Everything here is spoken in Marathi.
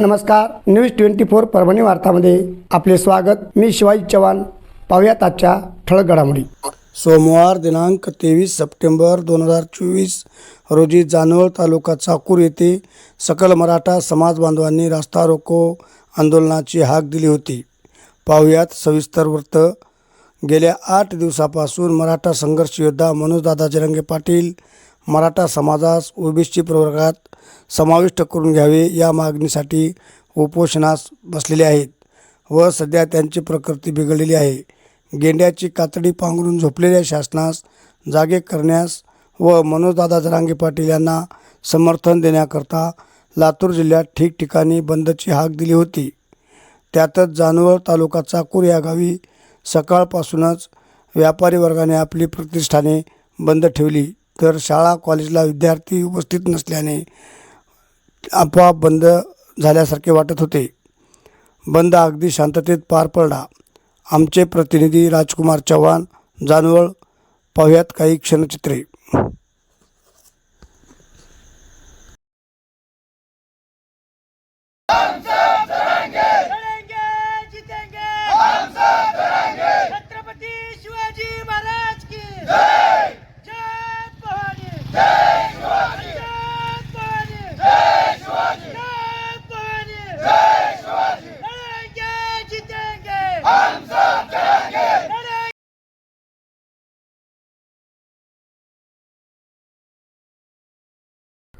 नमस्कार. न्यूज ट्वेंटी फोर परभणी वार्तामध्ये आपले स्वागत. मी शिवाजी चव्हाण. पाहुयात आजच्या ठळक घडामोडी. सोमवार दिनांक तेवीस सप्टेंबर दोन हजार चोवीस रोजी जानवळ तालुका चाकूर येथे सकल मराठा समाज बांधवांनी रास्ता रोको आंदोलनाची हाक दिली होती. पाहुयात सविस्तर वृत्त. गेल्या आठ दिवसापासून मराठा संघर्ष योद्धा मनोजदादा जरंगे पाटील मराठा समाजास ओबीसी प्रवर्गात समाविष्ट करून घ्यावे या मागणीसाठी उपोषणास बसलेले आहेत व सध्या त्यांची प्रकृती बिघडलेली आहे. गेंड्याची कातडी पांघरून झोपलेल्या शासनास जागे करण्यास व मनोजदादा जरांगे पाटील यांना समर्थन देण्याकरता लातूर जिल्ह्यात ठिकठिकाणी बंदची हाक दिली होती. त्यातच जानवर तालुका चाकूर या गावी सकाळपासूनच व्यापारी वर्गाने आपली प्रतिष्ठाने बंद ठेवली. तर शाळा कॉलेजला विद्यार्थी उपस्थित नसल्याने आपोआप बंद झाल्यासारखे वाटत होते. बंद अगदी शांततेत पार पडला. आमचे प्रतिनिधी राजकुमार चव्हाण जानवळ पाहुयात काही क्षणचित्रे. लढेंगे